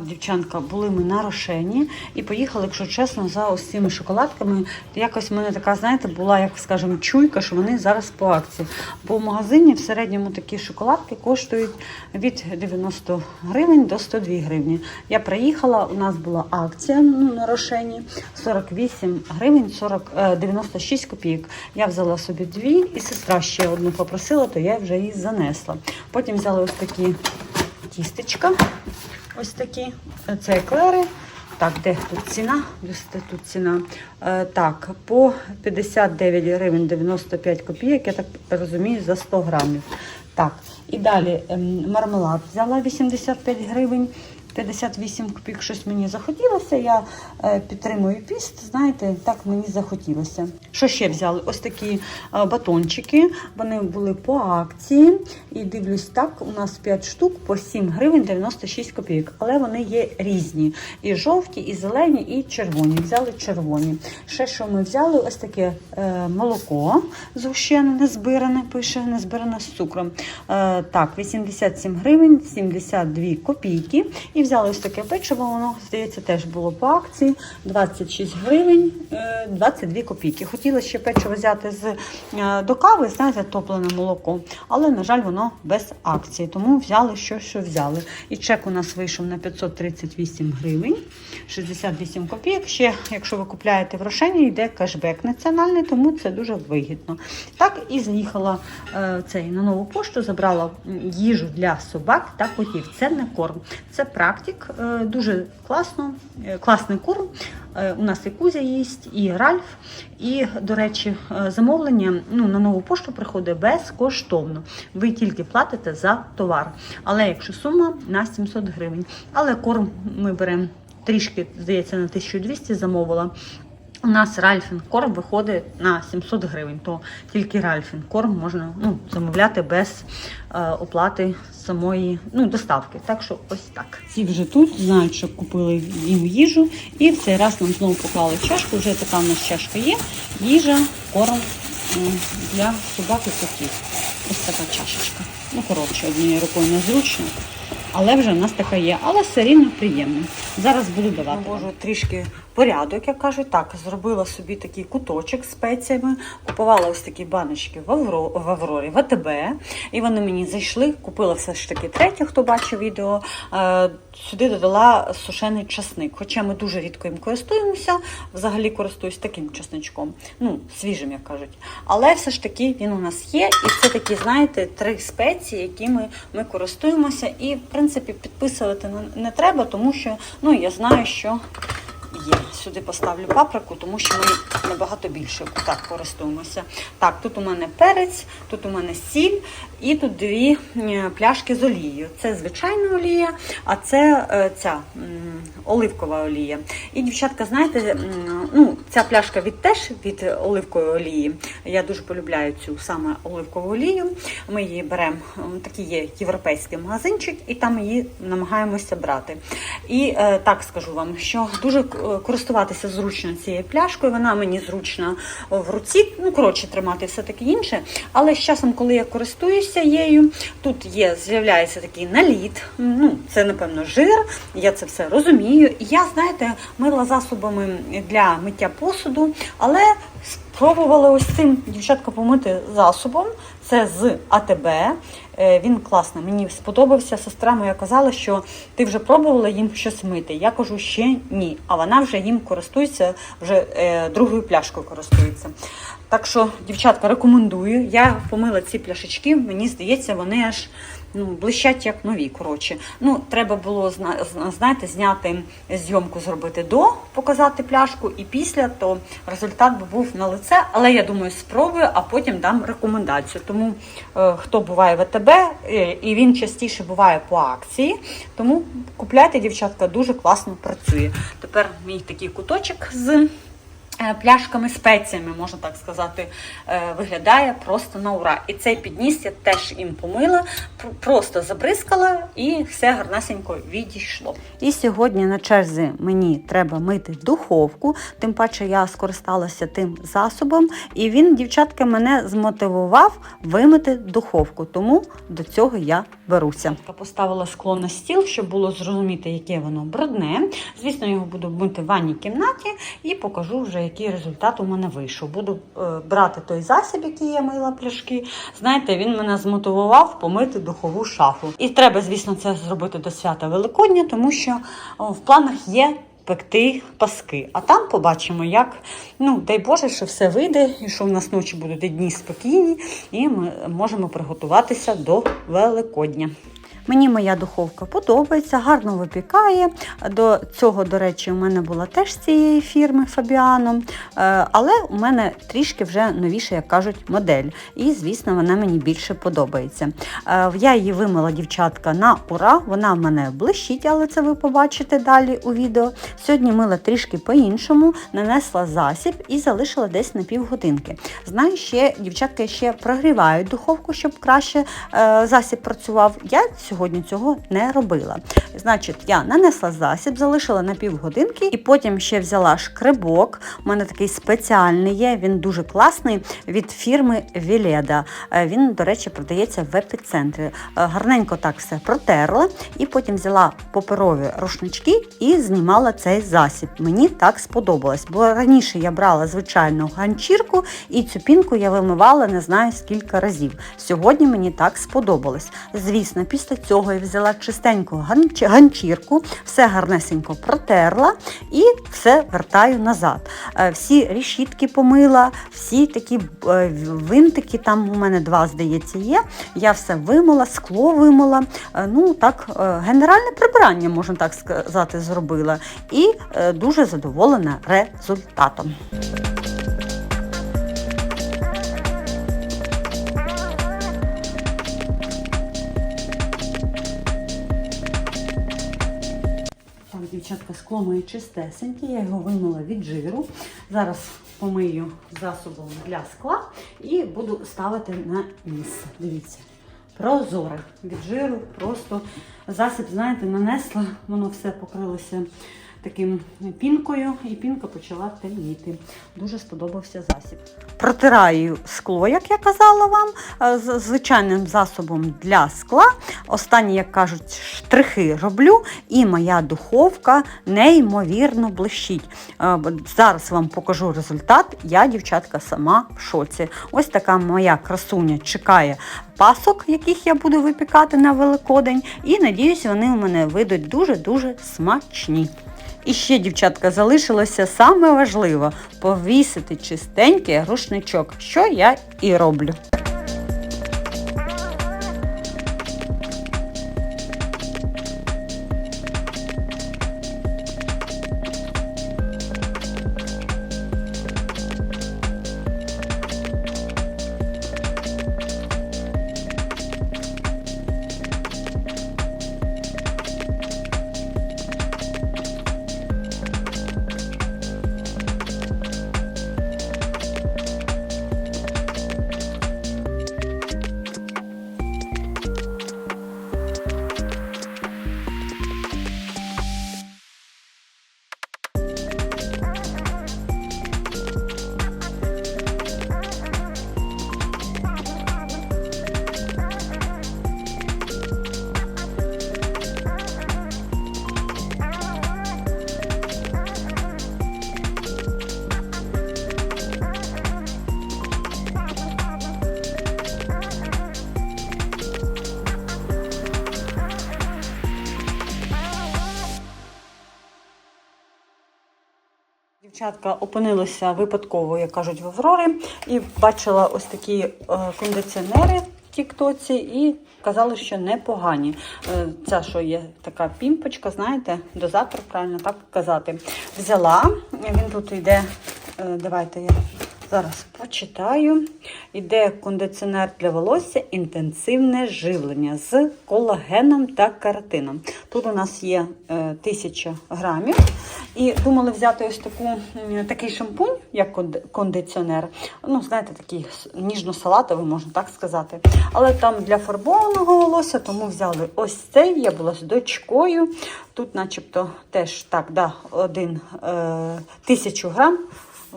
дівчанка, були ми на рошені і поїхали, якщо чесно, за ось цими шоколадками. Якось в мене така, знаєте, була, як скажемо, чуйка, що вони зараз по акції. Бо в магазині в середньому такі шоколадки коштують від 90 гривень до 102 гривні. Я приїхала, у нас була акція ну, на рошені 48 гривень 40, е, 96 копійок. Я взяла собі дві, і сестра ще одну попросила, то я вже її занесла. Потім взяла ось такі тістечка. Ось такі. Це еклери. Так, де тут ціна? Де тут ціна. Е, так, по 59 гривень 95 копійок, я так розумію, за 100 грамів. Так, і далі ем, мармелад взяла 85 гривень. 58 копійок щось мені захотілося. Я е, підтримую піст. Знаєте, так мені захотілося. Що ще взяли? Ось такі е, батончики. Вони були по акції. І дивлюсь, так, у нас 5 штук по 7 гривень 96 копійок. Але вони є різні. І жовті, і зелені, і червоні. Взяли червоні. Ще що ми взяли? Ось таке е, молоко згущене, незбиране, пише, незбиране з цукром. Так, 87 гривень, 72 копійки. І взяли ось таке печиво, воно, здається, теж було по акції. 26 гривень, е, 22 копійки. Хотіла ще печиво взяти з, е, до кави, знаєте, топлене молоко. Але, на жаль, воно без акції. Тому взяли що, що взяли. І чек у нас вийшов на 538 гривень, 68 копійок. Ще, якщо ви купляєте в Рошені, йде кешбек національний, тому це дуже вигідно. Так, і заїхала е, цей, на нову пошту, забрала їжу для собак та котів. Це не корм, це практик. Е, дуже класно, е, класний корм. Е, у нас і Кузя їсть, і Ральф. І, до речі, замовлення ну, на нову пошту приходить безкоштовно. Ви тільки платите за товар. Але якщо сума на 700 гривень. Але корм ми беремо трішки, здається, на 1200 замовила. У нас Ральфін корм виходить на 700 гривень, то тільки Ральфін корм можна ну, замовляти без е, оплати самої ну, доставки. Так що ось так. Ці вже тут знають, що купили їм їжу, і в цей раз нам знову поклали чашку. Вже така в нас чашка є. Їжа, корм м, для собак і котів. Ось така чашечка. Ну, коротше, однією рукою незручно. Але вже в нас така є, але все рівно приємно. Зараз буду давати. Можу трішки порядок, як кажуть. Так, зробила собі такий куточок спеціями. Купувала ось такі баночки в, Авро, в Аврорі, в АТБ. І вони мені зайшли. Купила все ж таки третє, хто бачив відео. Е, Сюди додала сушений часник. Хоча ми дуже рідко їм користуємося, взагалі користуюсь таким часничком, ну, свіжим, як кажуть. Але все ж таки він у нас є. І це такі, знаєте, три спеції, якими ми користуємося. І, в принципі, підписувати не треба, тому що ну, я знаю, що є. Сюди поставлю паприку, тому що ми набагато більше так користуємося. Так, тут у мене перець, тут у мене сіль і тут дві е, пляшки з олією. Це звичайна олія, а це е, ця оливкова олія. І, дівчатка, знаєте, ну, ця пляшка від теж від оливкової олії. Я дуже полюбляю цю саме оливкову олію. Ми її беремо, такий є європейський магазинчик, і там її намагаємося брати. І е, так скажу вам, що дуже е, користуватися зручно цією пляшкою. Вона мені зручна в руці, ну коротше, тримати все таке інше. Але з часом, коли я користуюся її, тут є, з'являється такий наліт. Ну, це напевно жир. Я це все розумію. І я, знаєте, мила засобами для миття посуду, але спробувала ось цим дівчатка помити засобом. Це з АТБ. Е, Він класний, мені сподобався. Сестра моя казала, що ти вже пробувала їм щось мити. Я кажу, ще ні. А вона вже їм користується, вже е, другою пляшкою користується. Так що, дівчатка, рекомендую. Я помила ці пляшечки, мені здається, вони аж ну, блищать як нові. Коротше. Ну, треба було зна- зна- знаєте, зняти зйомку, зробити до, показати пляшку, і після, то результат би був на лице. Але я думаю, спробую, а потім дам рекомендацію. Тому е, хто буває в АТБ, е, і він частіше буває по акції. Тому купляйте, дівчатка, дуже класно працює. Тепер мій такий куточок з е, пляшками спеціями, можна так сказати, е, виглядає просто на ура. І цей підніс я теж їм помила, просто забризкала і все гарнесенько відійшло. І сьогодні на черзі мені треба мити духовку, тим паче я скористалася тим засобом, і він, дівчатка, мене змотивував вимити духовку, тому до цього я беруся. Поставила скло на стіл, щоб було зрозуміти, яке воно брудне. Звісно, його буду мити в ванній кімнаті і покажу вже, який результат у мене вийшов. Буду е, брати той засіб, який я мила пляшки. Знаєте, він мене змотивував помити духову шафу. І треба, звісно, це зробити до свята Великодня, тому що в планах є. Пекти паски, а там побачимо, як ну дай Боже, що все вийде, і що в нас ночі будуть дні спокійні, і ми можемо приготуватися до Великодня. Мені моя духовка подобається, гарно випікає. До цього, до речі, у мене була теж з цієї фірми Фабіано. Е, Але у мене трішки вже новіша, як кажуть, модель. І, звісно, вона мені більше подобається. Е, Я її вимила, дівчатка, на ура. Вона в мене блищить, але це ви побачите далі у відео. Сьогодні мила трішки по-іншому, нанесла засіб і залишила десь на півгодинки. Знаю, ще дівчатка ще прогрівають духовку, щоб краще е, засіб працював. Я сьогодні цього не робила. Значить, я нанесла засіб, залишила на півгодинки і потім ще взяла шкребок. У мене такий спеціальний є, він дуже класний від фірми Віледа. Е, Він, до речі, продається в епіцентрі. Е, Гарненько так все протерла і потім взяла паперові рушнички і знімала цей засіб. Мені так сподобалось, бо раніше я брала звичайну ганчірку і цю пінку я вимивала не знаю скільки разів. Сьогодні мені так сподобалось. Звісно, після цього я взяла чистеньку ганчірку, все гарнесенько протерла і все вертаю назад. Е, Всі рішітки помила, всі такі е, винтики, там у мене два, здається, є. Я все вимила, скло вимила. Е, Ну так, генеральне прибирання, можна так сказати, зробила. І дуже задоволена результатом. Дівчатка, скло моє чистесеньке, я його вимила від жиру. Зараз помию засобом для скла і буду ставити на місце. Дивіться. Прозоре від жиру, просто засіб, знаєте, нанесла, воно все покрилося таким пінкою, і пінка почала темніти. Дуже сподобався засіб. Протираю скло, як я казала вам, е, з звичайним засобом для скла. Останні, як кажуть, штрихи роблю, і моя духовка неймовірно блищить. Е, Зараз вам покажу результат. Я, дівчатка, сама в шоці. Ось така моя красуня чекає пасок, яких я буду випікати на Великодень. І надіюсь, вони у мене вийдуть дуже-дуже смачні. І ще, дівчатка, залишилося саме важливе повісити чистенький рушничок, що я і роблю. Дівчатка опинилася випадково, як кажуть, в Аврорі, і бачила ось такі е, кондиціонери в Тіктоці, і казали, що непогані. Е, ця, що є така пімпочка, знаєте, дозатор, правильно так казати. Взяла, він тут йде, е, давайте я Зараз почитаю. Іде кондиціонер для волосся інтенсивне живлення з колагеном та каротином. Тут у нас є е, 1000 грамів. І думали взяти ось таку, такий шампунь, як кондиціонер. Ну, знаєте, такий ніжно-салатовий, можна так сказати. Але там для фарбованого волосся, тому взяли ось цей. Я була з дочкою. Тут, начебто, теж так, да, один е, тисячу грам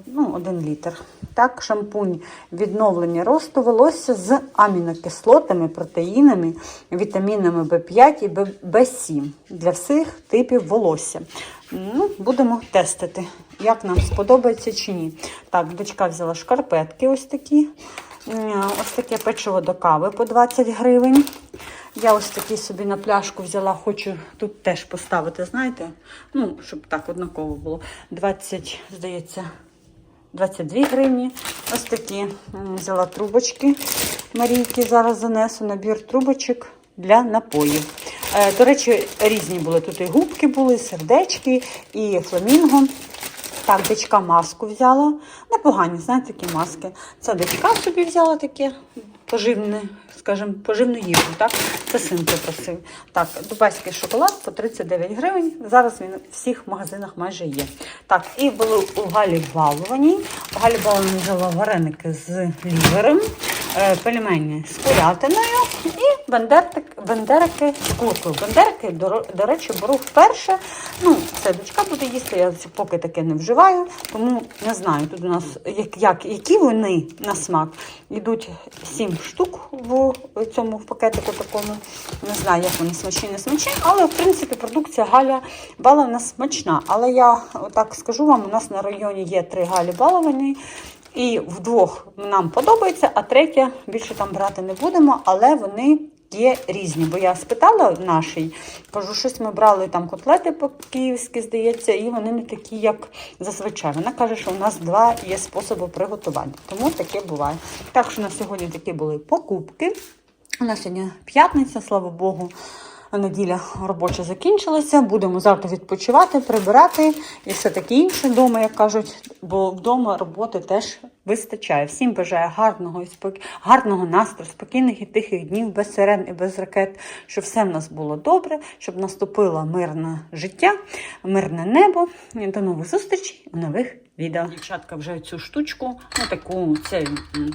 ну, 1 літр. Так, шампунь відновлення росту волосся з амінокислотами, протеїнами, вітамінами В5 і В7 для всіх типів волосся. Ну, будемо тестити, як нам сподобається чи ні. Так, дочка взяла шкарпетки ось такі. Ось таке печиво до кави по 20 гривень. Я ось такий собі на пляшку взяла, хочу тут теж поставити, знаєте, ну, щоб так однаково було. 20, здається, 22 гривні. Ось такі взяла трубочки Марійки. Зараз занесу набір трубочок для напоїв. Е, До речі, різні були. Тут і губки були, і сердечки, і фламінго. Так, дочка маску взяла. Непогані, знаєте, такі маски. Це дочка собі взяла таке поживне, скажімо, поживну їжу. Так? Це син попросив. Так, дубайський шоколад по 39 гривень. Зараз він в всіх магазинах майже є. Так, і були у Галі баловані. У Галі баловані взяла вареники з лівером, е, пельмені з курятиною і бендерики з куркою. Бендерики, до речі, беру вперше. Ну, це дочка буде їсти, я поки таке не вживаю, тому не знаю. Тут у нас як, як, які вони на смак. Йдуть 7 штук в цьому в пакетику такому. Не знаю, як вони смачні, не смачні, але в принципі продукція Галя баловна смачна. Але я так скажу вам, у нас на районі є три Галі баловані. І вдвох нам подобається, а третє більше там брати не будемо, але вони є різні. Бо я спитала нашій, кажу, щось ми брали там котлети по-київськи, здається, і вони не такі, як зазвичай. Вона каже, що у нас два є способи приготування. Тому таке буває. Так що на сьогодні такі були покупки. У нас сьогодні п'ятниця, слава Богу. Неділя робоча закінчилася. Будемо завтра відпочивати, прибирати і все таке інше вдома, як кажуть, бо вдома роботи теж вистачає. Всім бажаю гарного і спок... гарного настрою, спокійних і тихих днів, без сирен і без ракет, щоб все в нас було добре, щоб наступило мирне життя, мирне небо. До нових зустрічей у нових відео. Дівчатка вже цю штучку, ну таку, це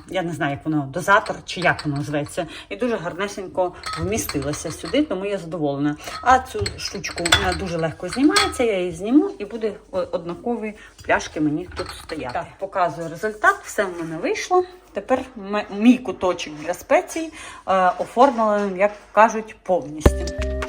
я не знаю, як воно дозатор чи як воно зветься, і дуже гарнесенько вмістилася сюди, тому я задоволена. А цю штучку вона дуже легко знімається, я її зніму і буде однакові пляшки мені тут стояти. Так, показую результат, все в мене вийшло. Тепер мій куточок для спецій е, оформлений, як кажуть, повністю.